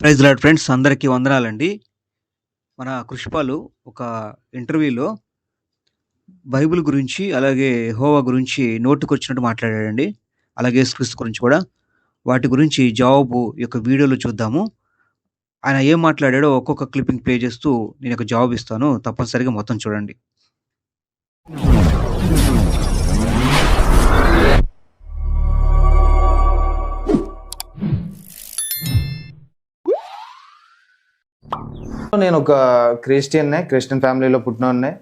Praise lord friends అందరికీ వందనాలండి. మన కృషిపాలు ఒక ఇంటర్వ్యూలో బైబిల్ గురించి, అలాగే హోవా గురించి నోటికొచ్చినట్టు మాట్లాడాడండి. అలాగే యేసుక్రీస్తు గురించి కూడా. వాటి గురించి జవాబు యొక్క వీడియోలో చూద్దాము. ఆయన ఏం మాట్లాడాడో ఒక్కొక్క క్లిప్పింగ్ ప్లే చేస్తూ నేను ఒక జవాబు ఇస్తాను. తప్పనిసరిగా మొత్తం చూడండి. నేను ఒక క్రిస్టియన్నే క్రిస్టియన్ ఫ్యామిలీలో పుట్టినోడ్నే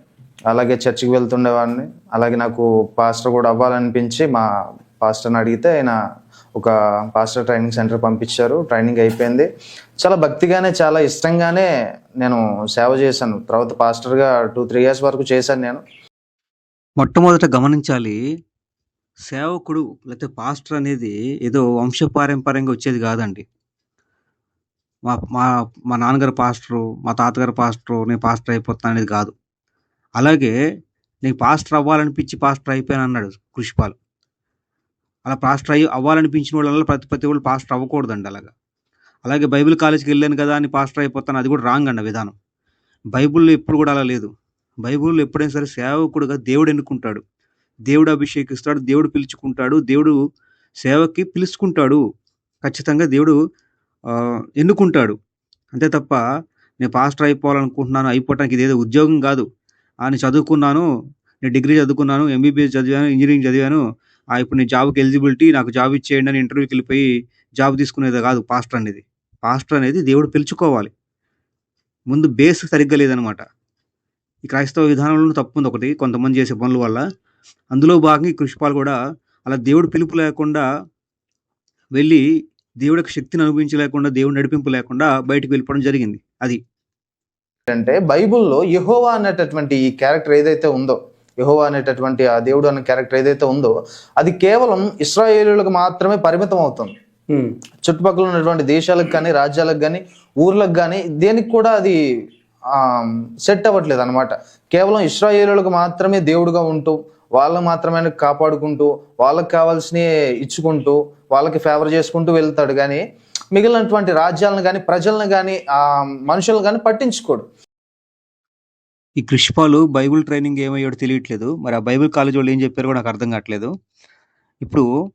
అలాగే చర్చికి వెళ్తుండేవాడిని. అలాగే నాకు పాస్టర్ కూడా అవ్వాలనిపించి మా పాస్టర్ని అడిగితే ఆయన ఒక పాస్టర్ ట్రైనింగ్ సెంటర్ పంపించారు. ట్రైనింగ్ అయిపోయింది. చాలా భక్తిగానే చాలా ఇష్టంగానే నేను సేవ చేశాను. తర్వాత పాస్టర్గా టూ త్రీ ఇయర్స్ వరకు చేశాను నేను. మొట్టమొదట గమనించాలి సేవకుడు లేకపోతే పాస్టర్ అనేది ఏదో వంశపారంపర్యంగా వచ్చేది కాదండి. మా మా మా నాన్నగారు పాస్టరు, మా తాతగారు పాస్టరు, నేను పాస్టర్ అయిపోతాను అనేది కాదు. అలాగే నీకు పాస్టర్ అవ్వాలనిపించి పాస్టర్ అయిపోయాను అన్నాడు కృషిపాల్. అలా పాస్టర్ అయ్యి అవ్వాలనిపించిన వాళ్ళ ప్రతి ప్రతి వాళ్ళు పాస్టర్ అవ్వకూడదండి అలాగా. అలాగే బైబిల్ కాలేజ్కి వెళ్ళాను కదా అని పాస్టర్ అయిపోతాను అది కూడా రాంగ్ అండి విధానం. బైబిల్లో ఎప్పుడు కూడా అలా లేదు. బైబిల్లో ఎప్పుడైనా సరే సేవకుడుగా దేవుడు ఎన్నుకుంటాడు. దేవుడు అభిషేకిస్తాడు. దేవుడు పిలుచుకుంటాడు. దేవుడు సేవకి పిలుచుకుంటాడు. ఖచ్చితంగా దేవుడు ఎన్నుకుంటాడు. అంతే తప్ప నేను పాస్టర్ అయిపోవాలనుకుంటున్నాను. అయిపోవటానికి ఇదేదో ఉద్యోగం కాదు. అని నేను చదువుకున్నాను. నేను డిగ్రీ చదువుకున్నాను. ఎంబీబీఎస్ చదివాను. ఇంజనీరింగ్ చదివాను. ఇప్పుడు నేను జాబ్‌కి ఎలిజిబిలిటీ నాకు జాబ్ ఇచ్చేయండి అని ఇంటర్వ్యూకి వెళ్ళిపోయి జాబ్ తీసుకునేది కాదు పాస్టర్ అనేది. పాస్టర్ అనేది దేవుడు పిలుచుకోవాలి. ముందు బేస్ సరిగ్గా లేదనమాట. ఈ క్రైస్తవ విధానంలో తప్పు ఉంది ఒకటి. కొంతమంది చేసే పనుల వల్ల. అందులో భాగంగా ఈ కృషిపాల్ కూడా అలా దేవుడు పిలుపు లేకుండా వెళ్ళి దేవుడి యొక్క శక్తిని అనుభవించలేకుండా, దేవుడి నడిపింపు లేకుండా బయటికి వెళ్ళిపోవడం జరిగింది. అది. అంటే బైబిల్లో యెహోవా అనేటటువంటి ఈ క్యారెక్టర్ ఏదైతే ఉందో యెహోవా అనేటటువంటి ఆ దేవుడు అనే క్యారెక్టర్ ఏదైతే ఉందో అది కేవలం ఇస్రాయేలులకు మాత్రమే పరిమితం అవుతుంది చుట్టుపక్కల ఉన్నటువంటి దేశాలకు కానీ రాజ్యాలకు కానీ ఊర్లకు కానీ దేనికి కూడా అది సెట్ అవ్వట్లేదు అనమాట కేవలం ఇస్రాయేలులకు మాత్రమే దేవుడుగా ఉంటూ వాళ్ళని మాత్రమే కాపాడుకుంటూ వాళ్ళకి కావాల్సినవి ఇచ్చుకుంటూ వాళ్ళకి ఫేవర్ చేసుకుంటూ వెళ్తాడు కానీ మిగిలినటువంటి రాజ్యాలను కానీ ప్రజలను కానీ ఆ మనుషులను కానీ పట్టించుకోడు ఈ కృష్పాలు బైబిల్ ట్రైనింగ్ ఏమయ్యాడో తెలియట్లేదు. మరి ఆ బైబిల్ కాలేజ్ వాళ్ళు ఏం చెప్పారు కూడా నాకు అర్థం కావట్లేదు. ఇప్పుడు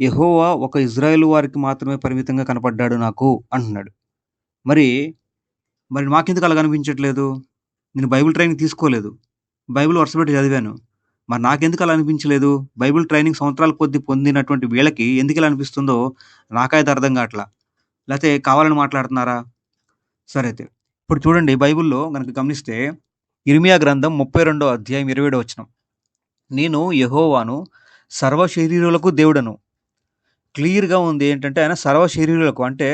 యహోవా ఒక ఇజ్రాయెల్ వారికి మాత్రమే పరిమితంగా కనపడ్డాడు నాకు అంటున్నాడు. మరి, మరి మాకెందుకు అలా కనిపించట్లేదు? నేను బైబిల్ ట్రైనింగ్ తీసుకోలేదు. బైబిల్ వరుసపెట్టి చదివాను. మరి నాకెందుకు అలా అనిపించలేదు? బైబిల్ ట్రైనింగ్ సంవత్సరాల కొద్ది పొందినటువంటి వీళ్ళకి ఎందుకు ఇలా అనిపిస్తుందో నాకైతే అర్థం కావట్లా. లేకపోతే కావాలని మాట్లాడుతున్నారా? సరే అయితే. ఇప్పుడు చూడండి బైబిల్‌లో కనుక గమనిస్తే ఇర్మియా గ్రంథం 32 అధ్యాయం 27 వచనం. నేను యహోవాను సర్వ శరీరులకు దేవుడను. క్లియర్‌గా ఉంది ఏంటంటే ఆయన సర్వ శరీరులకు అంటే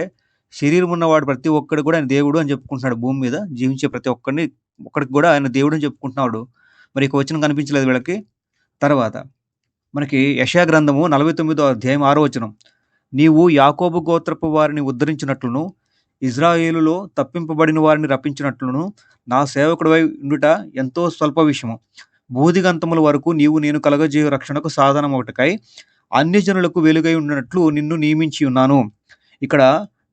శరీరం ఉన్నవాడు ప్రతి ఒక్కడు కూడా ఆయన దేవుడు అని చెప్పుకుంటున్నాడు భూమి మీద జీవించే ప్రతి ఒక్కడిని ఒక్కడికి కూడా ఆయన దేవుడు అని చెప్పుకుంటున్నాడు. మరి ఇక వచనం కనిపించలేదు వీళ్ళకి. తర్వాత మనకి యశా గ్రంథము 49 అధ్యాయం ఆరో వచనం. నీవు యాకోబు గోత్రపు వారిని ఉద్ధరించినట్లును ఇజ్రాయేలులో తప్పింపబడిన వారిని రప్పించినట్లును నా సేవకుడివై ఉండుట ఎంతో స్వల్ప విషయము. బూదిగంతముల వరకు నీవు నేను కలగజే రక్షణకు సాధనం ఒకటికై అన్ని జనులకు వెలుగై ఉన్నట్లు నిన్ను నియమించి ఉన్నాను. ఇక్కడ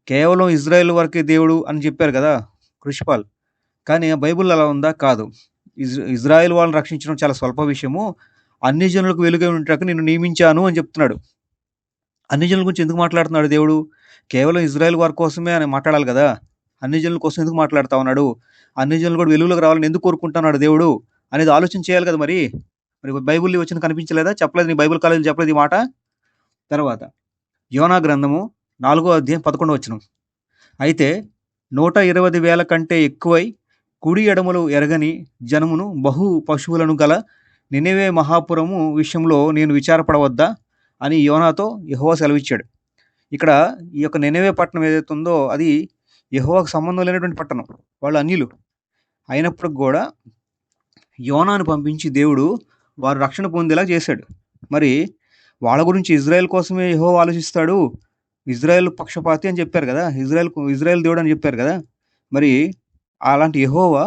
కేవలం ఇజ్రాయేల్ వరకే దేవుడు అని చెప్పారు కదా కృషిపాల్. కానీ బైబిల్ అలా ఉందా? కాదు. ఇజ్ ఇజ్రాయెల్ వాళ్ళని రక్షించడం చాలా స్వల్ప విషయము. అన్ని జనులకు వెలుగై ఉంటాక నేను నియమించాను అని చెప్తున్నాడు. అన్ని జనుల గురించి ఎందుకు మాట్లాడుతున్నాడు దేవుడు? కేవలం ఇజ్రాయెల్ వారి కోసమే ఆయన మాట్లాడాలి కదా! అన్ని జనుల కోసం ఎందుకు మాట్లాడుతా ఉన్నాడు? అన్ని జనులు కూడా వెలుగులోకి రావాలని ఎందుకు కోరుకుంటున్నాడు దేవుడు? అనేది ఆలోచన చేయాలి కదా మరి. మరి బైబిల్‌లో వచ్చిన కనిపించలేదా? చెప్పలేదు నీ బైబిల్ కాలేజీలో చెప్పలేదు ఈ మాట? తర్వాత యోనా గ్రంథము నాలుగో అధ్యాయం 11 వచనం. అయితే నూట ఇరవై వేల కంటే ఎక్కువై కుడి ఎడమలు ఎరగని జనమును బహు పశువులను గల నినివే మహాపురము విషయంలో నేను విచారపడవద్దా? అని యోనాతో యహోవా సెలవిచ్చాడు. ఇక్కడ ఈ యొక్క నినవే పట్టణం ఏదైతే ఉందో అది యహోవాకు సంబంధం లేనటువంటి పట్టణం. వాళ్ళు అన్యులు. అయినప్పటికి కూడా యోనాను పంపించి దేవుడు వారు రక్షణ పొందేలా చేశాడు. మరి వాళ్ళ గురించి ఇజ్రాయెల్ కోసమే యహో ఆలోచిస్తాడు. ఇజ్రాయెల్ పక్షపాతి అని చెప్పారు కదా! ఇజ్రాయెల్ ఇజ్రాయెల్ దేవుడు అని చెప్పారు కదా! మరి అలాంటి యహోవా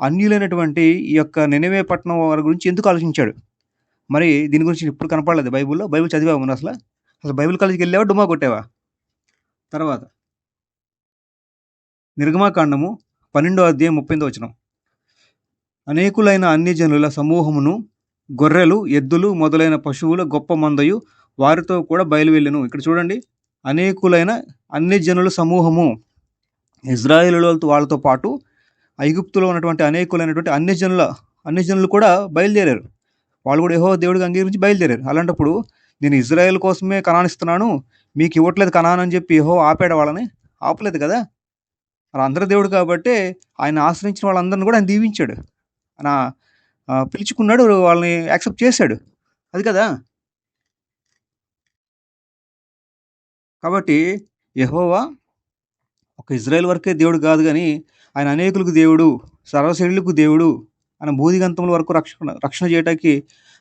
అన్యులైనటువంటి ఈ యొక్క నినవే పట్టణం వారి గురించి ఎందుకు ఆలోచించాడు? మరి దీని గురించి ఎప్పుడు కనపడలేదు బైబిల్‌లో? బైబిల్ చదివావు అసలు అసలు బైబిల్ కాలేజ్‌కి వెళ్ళావా? డుమా కొట్టావా? తర్వాత నిర్గమాకాండము పన్నెండో అధ్యాయం ముప్పైదో వచనం అనేకులైన అన్ని జనుల సమూహమును గొర్రెలు ఎద్దులు మొదలైన పశువుల గొప్ప మందయు వారితో కూడా బయలువెళ్ళను ఇక్కడ చూడండి అనేకులైన అన్ని జనుల సమూహము ఇజ్రాయేలులతో వాళ్ళతో పాటు ఐగుప్తులో ఉన్నటువంటి అనేకులైనటువంటి అన్ని జనుల అన్ని జనులు కూడా బయలుదేరారు. వాళ్ళు కూడా ఏహో దేవుడికి అంగీకరించి బయలుదేరారు. అలాంటప్పుడు నేను ఇజ్రాయెల్ కోసమే కణానిస్తున్నాను మీకు ఇవ్వట్లేదు కణాన్ అని చెప్పి ఏహో ఆపాడు వాళ్ళని. ఆపలేదు కదా? అలా అందరి దేవుడు కాబట్టి ఆయన ఆశ్రయించిన వాళ్ళందరిని కూడా ఆయన దీవించాడు. ఆయన పిలుచుకున్నాడు వాళ్ళని యాక్సెప్ట్ చేశాడు. అది కదా? కాబట్టి యహోవా ఒక ఇజ్రాయెల్ వరకే దేవుడు కాదు కానీ ఆయన అనేకులకు దేవుడు సర్వశరీరులకు దేవుడు ఆయన భూదిగంతముల వరకు రక్షణ రక్షణ చేయడానికి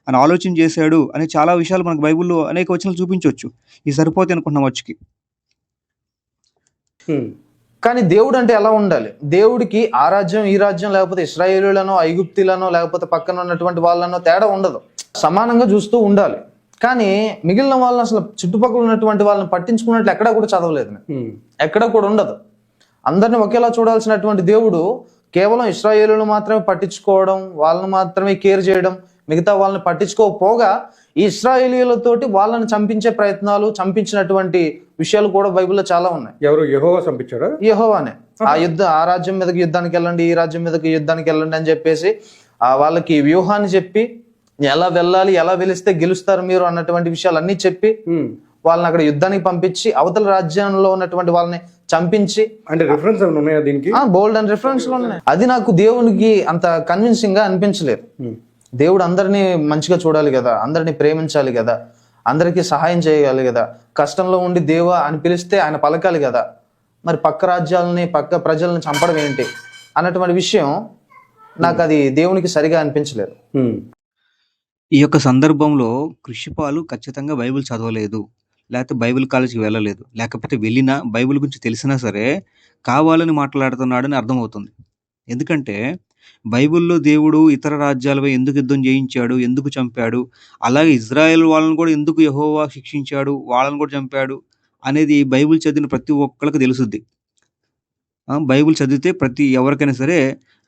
ఆయన ఆలోచన చేశాడు అనే చాలా విషయాలు మనకు బైబిల్లో అనేక వచనాలు చూపించవచ్చు. ఈ సరిపోతే అనుకుంటున్నాం వచ్చుకి కానీ దేవుడు అంటే ఎలా ఉండాలి? దేవుడికి ఆ రాజ్యం ఈ రాజ్యం లేకపోతే ఇస్రాయేలులనో ఐగుప్తులనో లేకపోతే పక్కన ఉన్నటువంటి వాళ్ళనో తేడా ఉండదు. సమానంగా చూస్తూ ఉండాలి. కానీ మిగిలిన వాళ్ళని అసలు చుట్టుపక్కల ఉన్నటువంటి వాళ్ళని పట్టించుకున్నట్లు ఎక్కడా కూడా చదవలేదు ఎక్కడ కూడా ఉండదు. అందరిని ఒకేలా చూడాల్సినటువంటి దేవుడు కేవలం ఇస్రాయేలును మాత్రమే పట్టించుకోవడం వాళ్ళని మాత్రమే కేర్ చేయడం మిగతా వాళ్ళని పట్టించుకోకపోగా ఈ ఇస్రాయేలీలతోటి వాళ్ళని చంపించే ప్రయత్నాలు చంపించినటువంటి విషయాలు కూడా బైబిల్లో చాలా ఉన్నాయి. ఎవరు? యెహోవా చంపించాడా? యెహోవానే. ఆ యుద్ధ ఆ రాజ్యం మీదకి యుద్ధానికి వెళ్ళండి ఈ రాజ్యం మీదకి యుద్ధానికి వెళ్ళండి అని చెప్పేసి ఆ వాళ్ళకి వ్యూహాన్ని చెప్పి ఎలా వెళ్ళాలి ఎలా వెలిస్తే గెలుస్తారు మీరు అన్నటువంటి విషయాలన్నీ చెప్పి ఉమ్, వాళ్ళని అక్కడ యుద్ధానికి పంపించి అవతల రాజ్యంలో ఉన్నటువంటి వాళ్ళని చంపించి అంటే రిఫరెన్స్ ఉన్నాయా దీనికి? బోల్డ్ అండ్ రిఫరెన్స్ ఉన్నాయి. అది నాకు దేవునికి అంత కన్విన్సింగ్గా అనిపించలేదు. ఉమ్, దేవుడు అందరినీ మంచిగా చూడాలి కదా అందరినీ ప్రేమించాలి కదా అందరికీ సహాయం చేయగలి కదా కష్టంలో ఉండి దేవా అని పిలిస్తే ఆయన పలకాలి కదా మరి పక్క రాజ్యాలని పక్క ప్రజల్ని చంపడం ఏంటి అన్నటువంటి విషయం నాకు అది దేవునికి సరిగా అనిపించలేదు. ఉమ్, ఈ యొక్క సందర్భంలో కృషిపాలు ఖచ్చితంగా బైబిల్ చదవలేదు. లేకపోతే బైబిల్ కాలేజీకి వెళ్ళలేదు. లేకపోతే వెళ్ళినా బైబిల్ గురించి తెలిసినా సరే కావాలని మాట్లాడుతున్నాడని అర్థమవుతుంది. ఎందుకంటే బైబిల్లో దేవుడు ఇతర రాజ్యాలపై ఎందుకు యుద్ధం చేయించాడు ఎందుకు చంపాడు అలాగే ఇజ్రాయెల్ వాళ్ళని కూడా ఎందుకు యహోవా శిక్షించాడు వాళ్ళని కూడా చంపాడు అనేది బైబిల్ చదివిన ప్రతి ఒక్కరికి తెలుసుద్ది. బైబిల్ చదివితే ప్రతి ఎవరికైనా సరే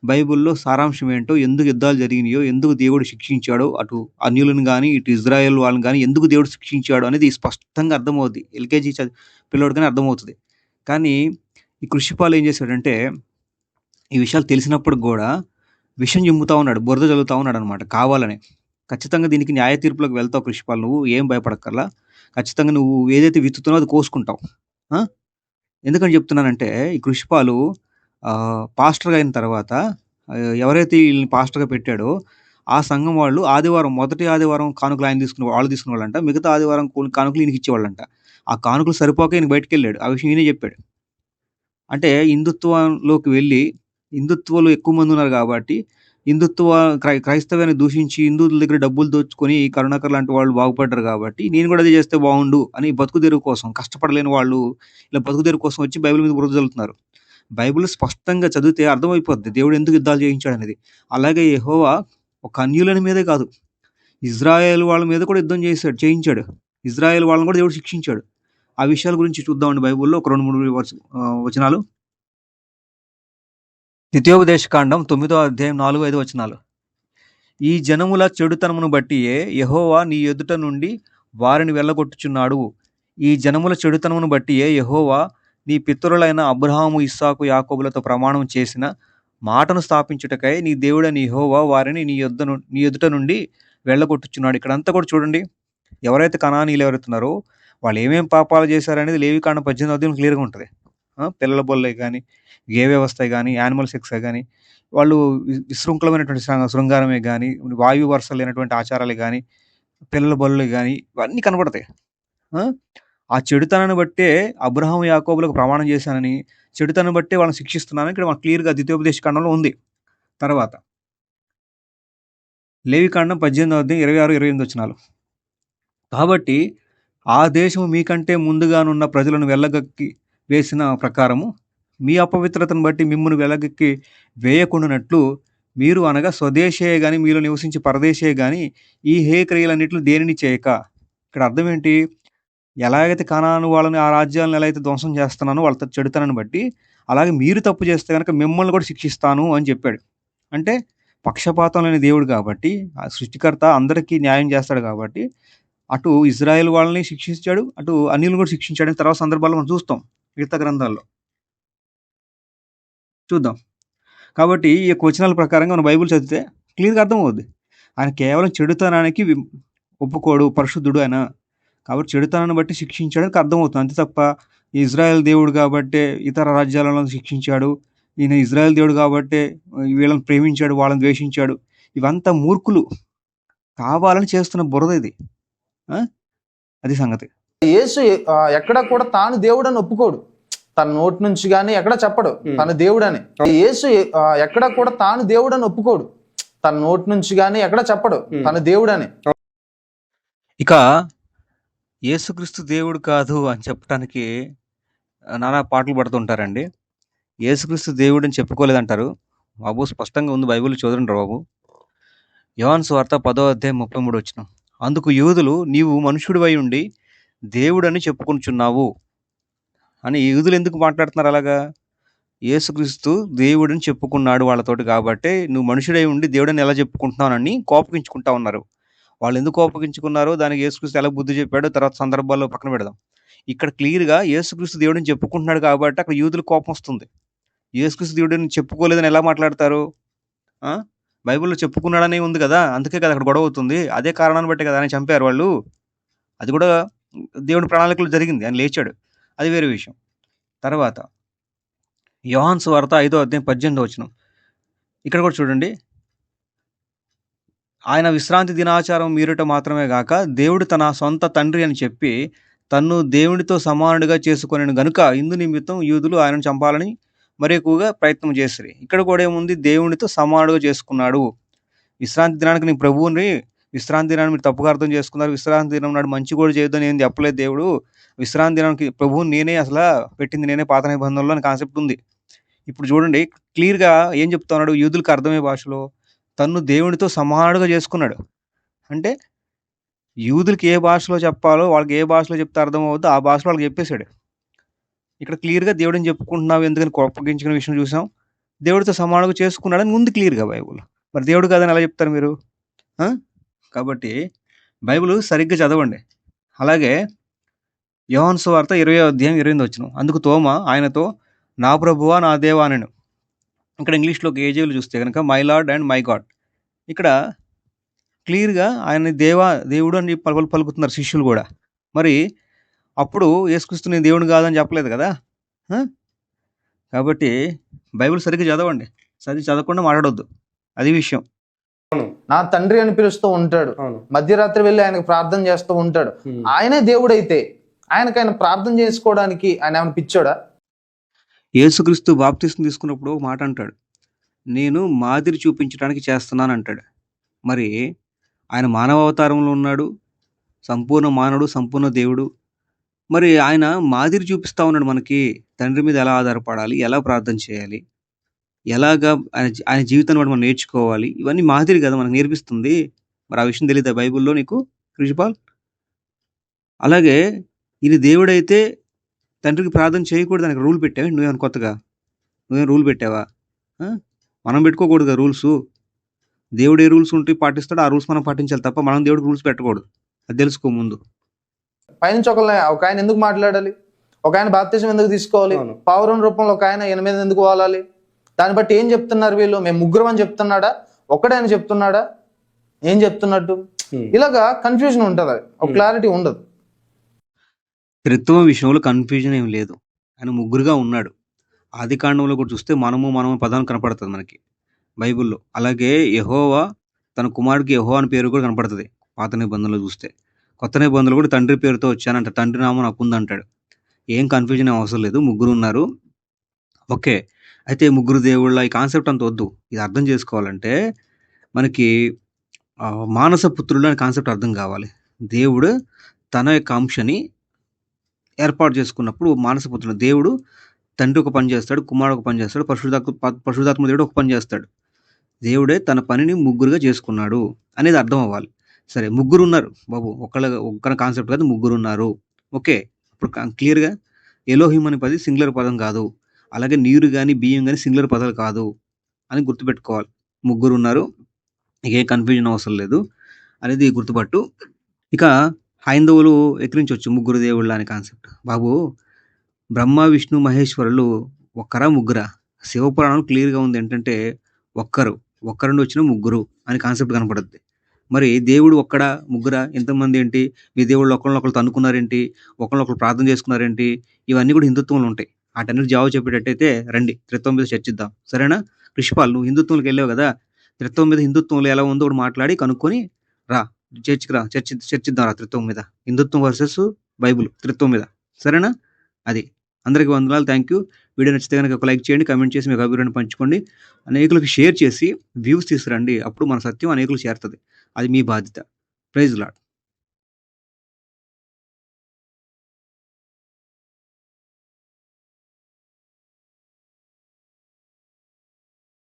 బైబిల్లో సారాంశం ఏంటో ఎందుకు యుద్ధాలు జరిగినాయో ఎందుకు దేవుడు శిక్షించాడో అటు అన్యులను కానీ ఇటు ఇజ్రాయెల్ వాళ్ళని కానీ ఎందుకు దేవుడు శిక్షించాడో అనేది స్పష్టంగా అర్థమవుద్ది. ఎల్కేజీ చదివి పిల్లోడు కానీ అర్థమవుతుంది. కానీ ఈ కృషిపాలు ఏం చేశాడంటే ఈ విషయాలు తెలిసినప్పుడు కూడా విషం చెమ్ముతా ఉన్నాడు బురద చల్లుతా ఉన్నాడు అనమాట కావాలని. ఖచ్చితంగా దీనికి న్యాయ తీర్పులకు వెళ్తావు కృషిపాలు నువ్వు ఏం భయపడక్కర్లా. ఖచ్చితంగా నువ్వు ఏదైతే విత్తుతున్నావో అది కోసుకుంటావు. ఎందుకని చెప్తున్నానంటే ఈ కృషిపాలు పాస్టర్గా అయిన తర్వాత ఎవరైతే వీళ్ళని పాస్టర్గా పెట్టాడో ఆ సంఘం వాళ్ళు ఆదివారం మొదటి ఆదివారం కానుకలు ఆయన తీసుకున్న వాళ్ళు తీసుకున్న వాళ్ళంట మిగతా ఆదివారం కొన్ని కానుకలు ఈయనకి ఇచ్చేవాళ్ళంట. ఆ కానుకలు సరిపోక ఈయన బయటికి వెళ్ళాడు ఆ విషయం ఈయనే చెప్పాడు. అంటే హిందుత్వంలోకి వెళ్ళి హిందుత్వంలో ఎక్కువ మంది ఉన్నారు కాబట్టి హిందుత్వ క్రై క్రైస్తవాన్ని దూషించి హిందువుల దగ్గర డబ్బులు దోచుకొని కరుణాకర్ లాంటి వాళ్ళు బాగుపడ్డారు కాబట్టి నేను కూడా అదే చేస్తే బాగుండు అని బతుకుదేరు కోసం కష్టపడలేని వాళ్ళు ఇలా బతుకుదేరు కోసం వచ్చి బైబిల్ మీద బురద చల్లుతున్నారు బైబిల్ స్పష్టంగా చదివితే అర్థమైపోద్ది దేవుడు ఎందుకు యుద్ధాలు చేయించాడు అనేది. అలాగే యహోవా ఒక అన్యులని మీదే కాదు ఇజ్రాయెల్ వాళ్ళ మీద కూడా యుద్ధం చేశాడు చేయించాడు. ఇజ్రాయెల్ వాళ్ళని కూడా దేవుడు శిక్షించాడు. ఆ విషయాల గురించి చూద్దామండి బైబిల్లో ఒక రెండు మూడు వచనాలు. ద్వితీయోపదేశకాండం తొమ్మిదో అధ్యాయం నాలుగు ఐదు వచనాలు. ఈ జనముల చెడుతనమును బట్టియే యహోవా నీ ఎదుట నుండి వారిని వెళ్ళగొట్టుచున్నాడు. ఈ జనముల చెడుతనమును బట్టియే యహోవా నీ పితరులైన అబ్రహాము ఇస్సాకు యాకోబులతో ప్రమాణం చేసిన మాటను స్థాపించుటకై నీ దేవుడని యహోవా వారిని నీ యొద్ద నీ ఎదుట నుండి వెళ్ళగొట్టుచున్నాడు. ఇక్కడంతా కూడా చూడండి. ఎవరైతే కణానీలు ఎవరైతున్నారో వాళ్ళు ఏమేమి పాపాలు చేశారనేది లేవికాండ పద్దెనిమిది అధ్యాయం క్లియర్గా ఉంటుంది. పిల్లల బొల్లే కానీ గే వ్యవస్థ కానీ యానిమల్ సెక్స్ కానీ వాళ్ళు విశృంఖలమైనటువంటి శృంగారమే కానీ వాయు వరుస లేనటువంటి ఆచారాలు కానీ పిల్లల బళ్ళు కానీ ఇవన్నీ కనబడతాయి. ఆ? చెడుతనాన్ని బట్టే అబ్రహం యాకోబులకు ప్రమాణం చేశానని చెడుతనం బట్టే వాళ్ళని శిక్షిస్తున్నానని ఇక్కడ మనకు క్లియర్గా ద్వితీయోపదేశ ఖండంలో ఉంది. తర్వాత లేవికాండం పద్దెనిమిది అధ్యాయం ఇరవై ఆరు ఇరవై ఎనిమిది వచ్చినాలు కాబట్టి ఆ దేశము మీకంటే ముందుగానున్న ప్రజలను వెళ్ళగక్కి వేసిన ప్రకారము మీ అపవిత్రతను బట్టి మిమ్మల్ని వెలగక్కి వేయకుండానట్లు మీరు అనగా స్వదేశే కానీ మీలో నివసించి పరదేశే కానీ ఈ హే క్రియలన్నింటిని దేనిని చేయక? ఇక్కడ అర్థం ఏంటి? ఎలాగైతే కనాను వాళ్ళని ఆ రాజ్యాలను ఎలా అయితే ధ్వంసం చేస్తున్నానో వాళ్ళ చెడుతానని బట్టి అలాగే మీరు తప్పు చేస్తే కనుక మిమ్మల్ని కూడా శిక్షిస్తాను అని చెప్పాడు. అంటే పక్షపాతం లేని దేవుడు కాబట్టి ఆ సృష్టికర్త అందరికీ న్యాయం చేస్తాడు కాబట్టి అటు ఇజ్రాయెల్ వాళ్ళని శిక్షించాడు అటు అనిల్ని కూడా శిక్షించాడు తర్వాత సందర్భాల్లో మనం చూస్తాం. మిగతా గ్రంథాల్లో. చూద్దాం. కాబట్టి ఈ యొక్క ప్రకారంగా మనం బైబిల్ చదివితే క్లియర్గా అర్థమవుద్ది. ఆయన కేవలం చెడుతనానికి ఒప్పుకోడు పరిశుద్ధుడు ఆయన. కాబట్టి చెడుతనాన్ని బట్టి శిక్షించడానికి అర్థమవుతుంది. అంతే తప్ప ఇజ్రాయెల్ దేవుడు కాబట్టి ఇతర రాజ్యాలను శిక్షించాడు. ఈయన ఇజ్రాయెల్ దేవుడు కాబట్టి వీళ్ళని ప్రేమించాడు వాళ్ళని ద్వేషించాడు. ఇవంతా మూర్ఖులు. కావాలని చేస్తున్న బురద ఇది. అది సంగతి. యేసు ఎక్కడ కూడా తాను దేవుడు అని ఒప్పుకోడు. తన నోటి నుంచి కానీ ఎక్కడ చెప్పడు. తన దేవుడని. యేసు ఎక్కడ కూడా తాను దేవుడు అని ఒప్పుకోడు. తన నోటి నుంచి కానీ ఎక్కడ చెప్పడు. తన దేవుడని. ఇక యేసుక్రీస్తు దేవుడు కాదు అని చెప్పడానికి నానా పాటలు పడుతుంటారండి. యేసుక్రీస్తు దేవుడు అని చెప్పుకోలేదంటారు. బాబు స్పష్టంగా ఉంది బైబిల్ చూడండి బాబు. యోహాన్ స్వార్త పదో అధ్యాయం ముప్పై మూడు వచ్చిన అందుకు యూదులు నీవు మనుషుడివై ఉండి దేవుడని చెప్పుకొనుచున్నావు. అని యూదులు ఎందుకు మాట్లాడుతున్నారు అలాగా? యేసుక్రీస్తు దేవుడని చెప్పుకున్నాడు వాళ్ళతోటి కాబట్టి నువ్వు మనుషుడై ఉండి దేవుడని ఎలా చెప్పుకుంటున్నానని కోపగించుకుంటా ఉన్నారు. వాళ్ళు ఎందుకు కోపగించుకున్నారో దానికి యేసుక్రీస్తు ఎలా బుద్ధి చెప్పాడో తర్వాత సందర్భాల్లో పక్కన పెడదాం. ఇక్కడ క్లియర్గా యేసుక్రీస్తు దేవుడిని చెప్పుకుంటున్నాడు కాబట్టి అక్కడ యూదులు కోపం వస్తుంది. యేసుక్రీస్తు దేవుడిని చెప్పుకోలేదని ఎలా మాట్లాడతారు? బైబిల్లో చెప్పుకున్నాడనే ఉంది కదా అందుకే కదా అక్కడ గొడవ అవుతుంది. అదే కారణాన్ని బట్టి కదా ఆయన చంపారు వాళ్ళు. అది కూడా దేవుడి ప్రణాళికలు జరిగింది. ఆయన లేచాడు. అది వేరే విషయం. తర్వాత యోహాన్స్ వార్త ఐదో అధ్యాయం పద్దెనిమిది వచ్చిన ఇక్కడ కూడా చూడండి. ఆయన విశ్రాంతి దినాచారం మీరుట మాత్రమే గాక దేవుడు తన సొంత తండ్రి అని చెప్పి తన్ను దేవునితో సమానుడిగా చేసుకుని గనుక ఇందు నిమిత్తం యూదులు ఆయనను చంపాలని మరి ఎక్కువగా ప్రయత్నం చేసిరి. ఇక్కడ కూడా ఏముంది? దేవునితో సమానుడిగా చేసుకున్నాడు. విశ్రాంతి దినానికి నీ ప్రభువుని విశ్రాంతి దినాన్ని మీరు తప్పుగా అర్థం చేసుకున్నారు. విశ్రాంతి దినం నాడు మంచి కూడా చేయొద్దని ఏం చెప్పలేదు దేవుడు. విశ్రాంతి దినానికి ప్రభువు నేనే అసలు పెట్టింది నేనే పాత నిబంధనలో అని కాన్సెప్ట్ ఉంది. ఇప్పుడు చూడండి క్లియర్గా ఏం చెప్తున్నాడు యూదులకు అర్థమయ్యే భాషలో తన్ను దేవునితో సమానుడుగా చేసుకున్నాడు. అంటే యూదులకి ఏ భాషలో చెప్పాలో వాళ్ళకి ఏ భాషలో చెప్తే అర్థమవుద్దో ఆ భాషలో వాళ్ళకి చెప్పేశాడు. ఇక్కడ క్లియర్గా దేవుడిని చెప్పుకుంటున్నావు ఎందుకని కోపగించుకునే విషయం చూసాం. దేవుడితో సమానంగా చేసుకున్నాడని ముందు క్లియర్గా బైబుల్. మరి దేవుడు కాదని ఎలా చెప్తారు మీరు? కాబట్టి బైబుల్ సరిగ్గా చదవండి. అలాగే యోహాను సువార్త ఇరవై అధ్యాయం ఇరవై వచ్చిన. అందుకు తోమ ఆయనతో నా ప్రభువా నా దేవా అనను. ఇక్కడ ఇంగ్లీష్లో ఏజేలు చూస్తే కనుక my lord and my god ఇక్కడ క్లియర్గా ఆయన దేవా దేవుడు అని పలు పలుకుతున్నారు శిష్యులు కూడా. మరి అప్పుడు యేసుక్రీస్తు నేను దేవుడు కాదని చెప్పలేదు కదా? కాబట్టి బైబిల్ సరిగ్గా చదవండి. చదివి చదవకుండా మాట్లాడొద్దు. అది విషయం. నా తండ్రి అని పిలుస్తూ ఉంటాడు. మధ్యరాత్రి వెళ్ళి ఆయనకు ప్రార్థన చేస్తూ ఉంటాడు. ఆయనే దేవుడైతే ఆయనకు ఆయన ప్రార్థన చేసుకోవడానికి ఆయన ఏమైనా పిచ్చోడా? యేసుక్రీస్తు బాప్తిస్ని తీసుకున్నప్పుడు ఒక మాట అంటాడు. నేను మాదిరి చూపించడానికి చేస్తున్నాను అంటాడు మరి ఆయన మానవ అవతారంలో ఉన్నాడు సంపూర్ణ మానవుడు సంపూర్ణ దేవుడు. మరి ఆయన మాదిరి చూపిస్తా ఉన్నాడు మనకి తండ్రి మీద ఎలా ఆధారపడాలి ఎలా ప్రార్థన చేయాలి ఎలాగా ఆయన ఆయన జీవితాన్ని బట్టి మనం నేర్చుకోవాలి ఇవన్నీ మాదిరి కదా మనకు నేర్పిస్తుంది. మరి ఆ విషయం తెలియదా బైబిల్లో నీకు కృషిపాల్ అలాగే ఈయన దేవుడైతే తండ్రికి ప్రార్థన చేయకూడదు దానికి రూల్ పెట్టావా? నువ్వేమైనా కొత్తగా? నువ్వేం రూల్ పెట్టావా? మనం పెట్టుకోకూడదు కదా రూల్స్. దేవుడు ఏ రూల్స్ ఉంటే పాటిస్తాడో ఆ రూల్స్ మనం పాటించాలి తప్ప మనం దేవుడికి రూల్స్ పెట్టకూడదు. అది తెలుసుకో ముందు. పైనుంచి ఒక ఒక ఆయన ఎందుకు మాట్లాడాలి? ఒక ఆయన బాప్తిజం ఎందుకు తీసుకోవాలి. పావురం రూపంలో ఒక ఆయన ఈయన మీద ఎందుకు వాలాలి? దాన్ని బట్టి ఏం చెప్తున్నారు వీళ్ళు? మేము ముగ్గురం అని చెప్తున్నాడా? ఒక్కడే అని చెప్తున్నాడా? ఏం చెప్తున్నట్టు. ఇలాగా కన్ఫ్యూజన్ ఉంటది. ఒక. క్లారిటీ ఉండదు. త్రిత్వం విషయంలో కన్ఫ్యూజన్ ఏం లేదు. ఆయన ముగ్గురుగా ఉన్నాడు. ఆది కాండంలో కూడా చూస్తే మనము మనము పదం కనపడుతుంది మనకి బైబిల్లో. అలాగే యహోవా తన కుమారుడికి యహో అని పేరు కూడా కనపడుతుంది పాత నిబంధనలు చూస్తే. కొత్త నిబంధనలు కూడా తండ్రి పేరుతో వచ్చానంట తండ్రి నామం నాకు ఉందంటాడు. ఏం కన్ఫ్యూజన్ ఏం అవసరం లేదు ముగ్గురు ఉన్నారు. ఓకే అయితే ముగ్గురు దేవుళ్ళ ఈ కాన్సెప్ట్ అంత వద్దు. ఇది అర్థం చేసుకోవాలంటే మనకి మానస పుత్రుడు అనే కాన్సెప్ట్ అర్థం కావాలి. దేవుడు తన యొక్క అంశని ఏర్పాటు చేసుకున్నప్పుడు మానసపుత్రుడు దేవుడు తండ్రి ఒక పని చేస్తాడు కుమారుడు ఒక పని చేస్తాడు పశుధాత్మ పశుధాత్మ దేవుడు ఒక పని చేస్తాడు. దేవుడే తన పనిని ముగ్గురుగా చేసుకున్నాడు అనేది అర్థం అవ్వాలి. సరే ముగ్గురు ఉన్నారు బాబు ఒకళ్ళ ఒక్క కాన్సెప్ట్ కాదు ముగ్గురు ఉన్నారు ఓకే ఇప్పుడు క్లియర్గా? ఎలోహిమ్ అనే పది సింగులర్ పదం కాదు. అలాగే నీరు కానీ బియ్యం కానీ సింగులర్ పదాలు కాదు అని గుర్తుపెట్టుకోవాలి. ముగ్గురు ఉన్నారు ఏ కన్ఫ్యూజన్ అవసరం లేదు అనేది గుర్తుపట్టు. ఇక హైందవులు ఎక్కిరించవచ్చు ముగ్గురు దేవుళ్ళ అనే కాన్సెప్ట్ బాబు బ్రహ్మ విష్ణు మహేశ్వరులు ఒక్కరా ముగ్గురా? శివపురాణం క్లియర్గా ఉంది ఏంటంటే ఒక్కరు. ఒక్కరు నుండి వచ్చిన ముగ్గురు అని కాన్సెప్ట్ కనపడుద్ది. మరి దేవుడు ఒక్కడా ముగ్గురా? ఎంతమంది ఏంటి? మీ దేవుళ్ళు ఒకళ్ళొకళ్ళు తన్నుకున్నారేంటి? ఒకళ్ళొకళ్ళు ప్రార్థన చేసుకున్నారేంటి? ఇవన్నీ కూడా హిందుత్వంలో ఉంటాయి. వాటన్నిటి జవాబు చెప్పేటట్టయితే రండి త్రిత్వం మీద చర్చిద్దాం. సరేనా? కృష్పాల్ నువ్వు హిందుత్వంలోకి వెళ్ళావు కదా? త్రిత్వం మీద హిందుత్వంలో ఎలా ఉందో ఒకటి మాట్లాడి కనుక్కొని రా. చర్చికి రా చర్చి చర్చిద్దాం రా త్రిత్వం మీద. హిందుత్వం వర్సెస్ బైబుల్ త్రిత్వం మీద. సరేనా? అది. అందరికీ వందనాలు. థ్యాంక్ యూ వీడియో నచ్చితే కనుక ఒక లైక్ చేయండి కమెంట్ చేసి మీకు అభిప్రాయాన్ని పంచుకోండి. అనేకులకు షేర్ చేసి వ్యూస్ తీసుకురండి. అప్పుడు మన సత్యం అనేకులు చేరుతుంది. అది మీ బాధ్యత. Praise lord